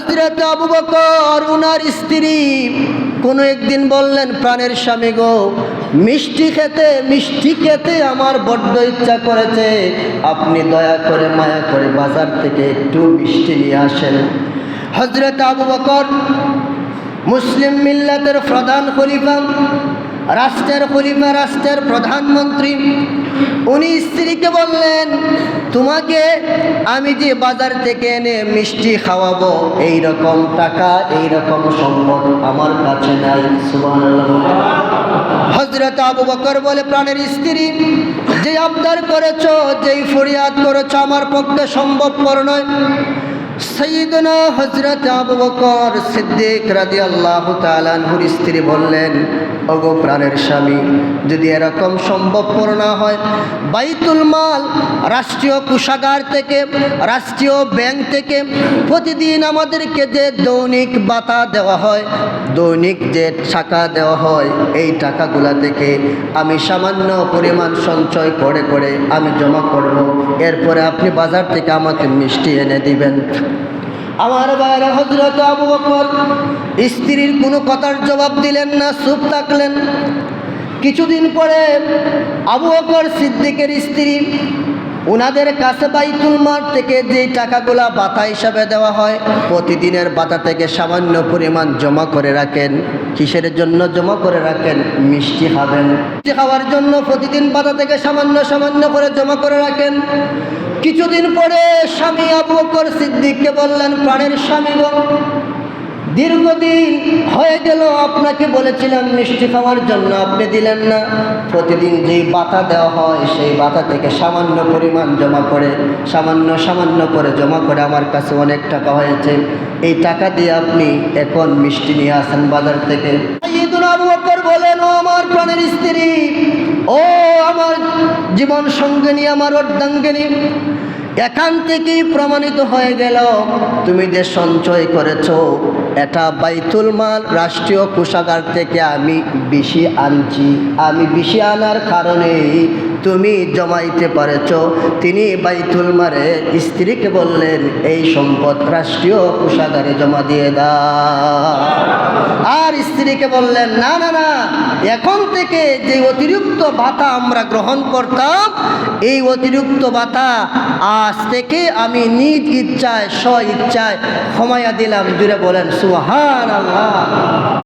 হজরত আবু বকর, উনার স্ত্রী, কোনো একদিন বললেন, প্রাণের স্বামী গো, মিষ্টি খেতে মিষ্টি খেতে আমার বড্ড ইচ্ছা করেছে। আপনি দয়া করে মায়া করে বাজার থেকে একটু মিষ্টি নিয়ে আসেন। হজরত আবু বকর মুসলিম মিল্লাতের প্রধান খলিফা, রাষ্ট্রের খলিফা, রাষ্ট্রের প্রধানমন্ত্রী উনি স্ত্রীকে বললেন, তোমাকে আমি যে বাজার থেকে এনে মিষ্টি খাওয়াবো এই রকম টাকা এই রকম সম্পদ আমার কাছে নাই। হজরত আবু বকর বলে, প্রাণের স্ত্রী, যে আবদার করেছ, যেই ফরিয়াদ করেছ, আমার পক্ষে সম্ভবপর নয়। সৈয়দনা হজরত আবু বকর সিদ্দিক রাজি আল্লাহ তালানহুর স্ত্রী বললেন, ওগো প্রাণের স্বামী, যদি এরকম সম্ভবপর না হয়, বাইতুল মাল রাষ্ট্রীয় কোষাগার থেকে, রাষ্ট্রীয় ব্যাংক থেকে প্রতিদিন আমাদেরকে যে দৈনিক বাতা দেওয়া হয়, দৈনিক যে টাকা দেওয়া হয়, এই টাকাগুলা থেকে আমি সামান্য পরিমাণ সঞ্চয় করে করে আমি জমা করব। এরপরে আপনি বাজার থেকে আমাকে মিষ্টি এনে দিবেন। আমার বাইরে হজরত আবু বকর, স্ত্রীর কোনো কথার জবাব দিলেন না, চুপ থাকলেন। কিছুদিন পরে আবু বকর সিদ্দিকের স্ত্রী ওনাদের কাছে বাইতুল মার থেকে যে টাকাগুলা বাতা হিসাবে দেওয়া হয়, প্রতিদিনের বাতা থেকে সামান্য পরিমাণ জমা করে রাখেন। কিসের জন্য জমা করে রাখেন? মিষ্টি খাবেন। মিষ্টি খাওয়ার জন্য প্রতিদিন বাতা থেকে সামান্য সামান্য করে জমা করে রাখেন। কিছুদিন পরে স্বামী আবু বকর সিদ্দিককে বললেন, প্রাণের স্বামী দীর্ঘদিন হয়ে গেল, আপনাকে বলেছিলাম মিষ্টি খাওয়ার জন্য, আপনি দিলেন না। প্রতিদিন যেই বাতা দেওয়া হয়, সেই বাতা থেকে সামান্য পরিমাণ জমা করে, সামান্য সামান্য করে জমা করে আমার কাছে অনেক টাকা হয়েছে। এই টাকা দিয়ে আপনি এখন মিষ্টি নিয়ে আসেন বাজার থেকে। বলেন, ও আমার প্রাণের স্ত্রী, ও আমার জীবন সঙ্গিনী আমার অর্ধাঙ্গিনী এখান থেকেই প্রমাণিত হয়ে গেল, তুমি যে সঞ্চয় করেছ, এটা বাইতুল মাল রাষ্ট্রীয় কোষাগার থেকে আমি বেশি আনছি। আমি বেশি আনার কারণেই তুমি জমাইতে পারেছ। তিনি বাইতুল মারে স্ত্রীকে বললেন, এই সম্পদ রাষ্ট্রীয় কোষাগারে জমা দিয়ে দা স্ত্রীকে বললেন, না না না, এখন থেকে যে অতিরিক্ত বাতা আমরা গ্রহণ করতাম, এই অতিরিক্ত বাতা আজ থেকে আমি নিজ ইচ্ছায়, স্ব ইচ্ছায় ক্ষমাইয়া দিলাম। জুড়ে বলেন সুহান আল্লাহ